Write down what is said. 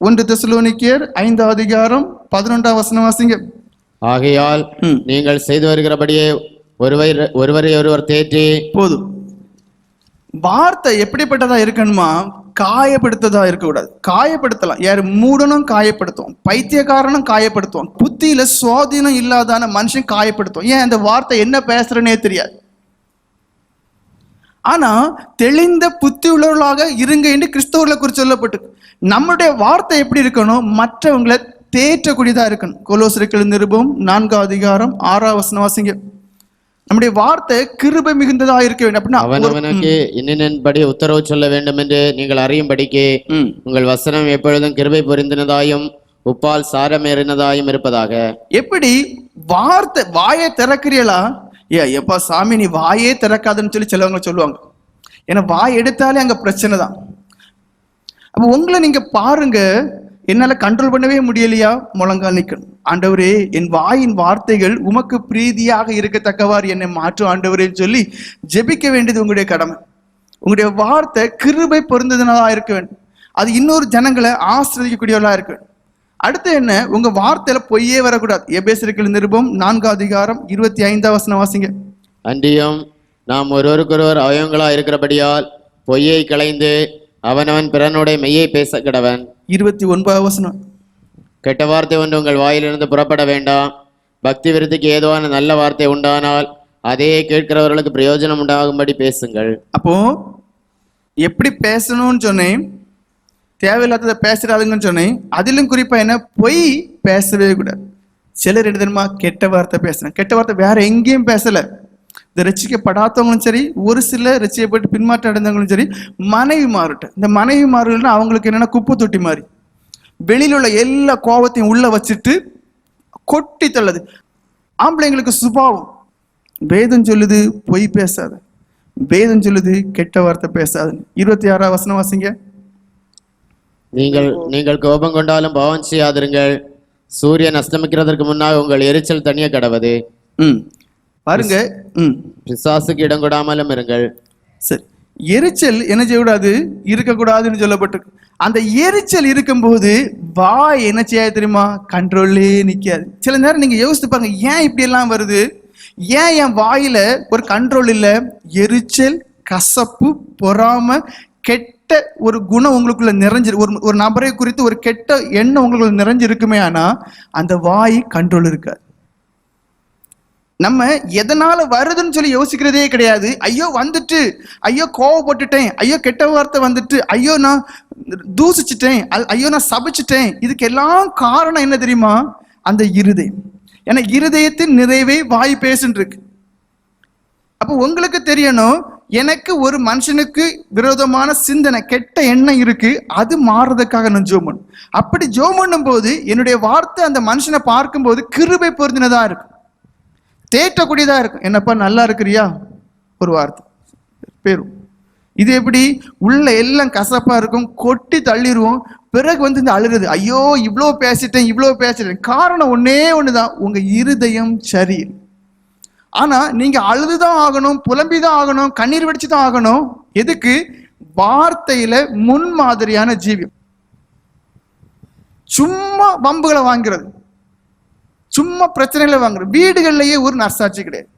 ஒன்று தெசலோனிக்கேர் ஐந்தாவது அதிகாரம் பதினொன்றாம் வசனம் வாசிங்க. ஆகையால். நீங்கள் செய்து வருகிறபடியே ஒருவர் ஒருவரை ஒருவர் தேற்றி போதும். வார்த்தை எப்படிப்பட்டதா இருக்கணுமா? காயப்படுத்ததா இருக்கக்கூடாது. காயப்படுத்தலாம். யார்? மூடனும் காயப்படுத்துவோம் பைத்தியக்காரனும் காயப்படுத்துவோம் புத்தியில சுவாதீனம் இல்லாதான மனுஷன் காயப்படுத்துவோம் ஏன் அந்த வார்த்தை என்ன பேசுறனே தெரியாது. ஆனா தெளிந்த புத்தி உள்ளவர்களாக இருங்க என்று கிறிஸ்தவர்களை குறித்து சொல்லப்பட்டு நம்முடைய வார்த்தை எப்படி இருக்கணும்? மற்றவங்களை தேற்றக்கூடியதா இருக்கணும். கொலோசிரிக்கல் நிருபம் நான்காவது அதிகாரம் ஆறாவது வசனம் வாசிங்க. நம்முடைய வார்த்தை கிருபை மிகுந்ததா இருக்க வேண்டும் அப்படின்னா அவனவனுக்கு இன்னின்படி உத்தரவு சொல்ல வேண்டும் என்று நீங்கள் அறியும்படிக்கு. உங்கள் வசனம் எப்பொழுதும் கிருபை பொருந்தினதாயும் உப்பால் சாரமேறினதாயும் இருப்பதாக. எப்படி வார்த்தை வாயை திறக்கிறீங்களா ஏ எப்பா சாமி நீ வாயே திறக்காதுன்னு சொல்லி சிலவங்க சொல்லுவாங்க. ஏன்னா வாய் எடுத்தாலே அங்கே பிரச்சனை தான். அப்போ உங்களை நீங்கள் பாருங்க என்னால் கண்ட்ரோல் பண்ணவே முடியலையா? முழங்கால் நிற்கணும் ஆண்டவரே என் வாயின் வார்த்தைகள் உமக்கு பிரீதியாக இருக்கத்தக்கவாறு என்னை மாற்றும் ஆண்டவரேன்னு சொல்லி ஜெபிக்க வேண்டியது உங்களுடைய கடமை. உங்களுடைய வார்த்தை கிருபை பொருந்ததுனால இருக்க வேண்டும். அது இன்னொரு ஜனங்களை ஆசிரியக்கூடியவர்களா இருக்க வேண்டும். அடுத்து என்ன? உங்க வார்த்தையில பொய்யே வரக்கூடாது. எபேசிருக்கள் நிருபம் நான்காவது அதிகாரம் இருபத்தி ஐந்தாம் வசனம் வாசிங்க. அன்றியும் நாம் ஒருவருக்கொருவர் அவயங்களா இருக்கிறபடியால் பொய்யை களைந்து அவனவன் பிறனுடைய மெய்யை பேச கிடவன். இருபத்தி ஒன்பதாவது வசனம். கெட்ட வார்த்தை ஒன்று உங்கள் வாயிலிருந்து புறப்பட வேண்டாம். பக்தி விருத்திக்கு ஏதுவான நல்ல வார்த்தை உண்டானால் அதையே கேட்கிறவர்களுக்கு பிரயோஜனம் உண்டாகும்படி பேசுங்கள். அப்போ எப்படி பேசணும்னு சொன்னேன்? தேவையில்லாததை பேசுறாதுங்கன்னு சொன்னேன். அதிலும் குறிப்பாக என்ன? பொய் பேசவே கூடாது. சிலர் என்ன கெட்ட வார்த்தை பேசுறேன் கெட்ட வார்த்தை வேற எங்கேயும் பேசலை. இந்த ரசிக்கப்படாதவங்களும் சரி ஒரு சில ரசிக்கப்பட்டு பின்மாற்றம் அடைந்தவங்களும் சரி மனைவி மாறட்டும் இந்த மனைவி மாறுகள்னா அவங்களுக்கு என்னென்னா குப்பை தொட்டி மாதிரி. வெளியில் உள்ள எல்லா கோபத்தையும் உள்ளே வச்சுட்டு கொட்டி தள்ளது. ஆம்பளைங்களுக்கு சுபாவம். வேதம் சொல்லுது பொய் பேசாத. வேதம் சொல்லுது கெட்ட வார்த்தை பேசாதுன்னு. இருபத்தி ஆறாவது வசனம் வாசிங்க. நீங்கள் நீங்கள் கோபம் கொண்டாலும் பாவம் செய்யாதிருங்கள். சூரியன் அஸ்தமிக்கிறதற்கு முன்னாக உங்கள் எரிச்சல் தனிய கடவது. ம். பாருங்க. ம். பிசாசுக்கு இடம் கொடாமலும் இருங்கள். சரி. எரிச்சல் என்ன செய்யக்கூடாது? இருக்கக்கூடாதுன்னு சொல்லப்பட்டிருக்கு அந்த எரிச்சல் இருக்கும்போது வாய் என்ன செய்யாது தெரியுமா? கண்ட்ரோல்லே நிக்காது. சில நேரம் நீங்க யோசித்து பாருங்க ஏன் இப்படி எல்லாம் வருது? ஏன் என் வாயில ஒரு கண்ட்ரோல் இல்லை? எரிச்சல் கசப்பு பொறாம கெட்ட கெட்ட ஒரு குணம் உங்களுக்குள்ள நிறைஞ்சிரு ஒரு ஒரு நபரை குறித்து ஒரு கெட்ட எண்ணம் உங்களுக்குள்ள நிறைஞ்சிருக்குமே ஆனா அந்த வாய் கண்ட்ரோல் இருக்காது. நம்ம எதனால வருதுன்னு சொல்லி யோசிக்கிறதே கிடையாது. ஐயோ வந்துட்டு ஐயோ கோவப்பட்டுட்டேன் ஐயோ கெட்ட வார்த்தை வந்துட்டு ஐயோ நான் தூசிச்சிட்டேன் ஐயோ நான் சபிச்சிட்டேன். இதுக்கு எல்லாம் காரணம் என்ன தெரியுமா? அந்த இருதயம். ஏன்னா இருதயத்தின் நிறைவே வாய் பேசுன்னு இருக்கு அப்போ உங்களுக்கு தெரியணும் எனக்கு ஒரு மனுஷனுக்கு விரோதமான சிந்தனை கெட்ட எண்ணம் இருக்கு அது மாறுறதுக்காக நான் ஜோம் பண்ணும். அப்படி ஜோம் பண்ணும் போது என்னுடைய வார்த்தை அந்த மனுஷனை பார்க்கும்போது கிருபை பொருந்தினதா இருக்கும். தேற்றக்கூடியதா இருக்கும். என்னப்பா நல்லா இருக்கிறியா? ஒரு வார்த்தை. பேரும். இது எப்படி? உள்ள எல்லாம் கசப்பா இருக்கும். கொட்டி தள்ளிடுவோம் பிறகு வந்து இந்த அழுறது ஐயோ இவ்வளோ பேசிட்டேன் இவ்வளோ பேசிட்டேன். காரணம் ஒன்றே ஒன்று தான் உங்கள் இருதயம் ஆனால் நீங்கள் அழுது அழுதுதான் ஆகணும் புலம்பி தான் ஆகணும் கண்ணீர் வடிச்சு தான் ஆகணும். எதுக்கு? வார்த்தையில முன்மாதிரியான ஜீவியம். சும்மா பம்புகளை வாங்குறது. சும்மா பிரச்சனைகளை வாங்குறது. வீடுகள்லேயே ஒரு நர்சாட்சி கிடையாது.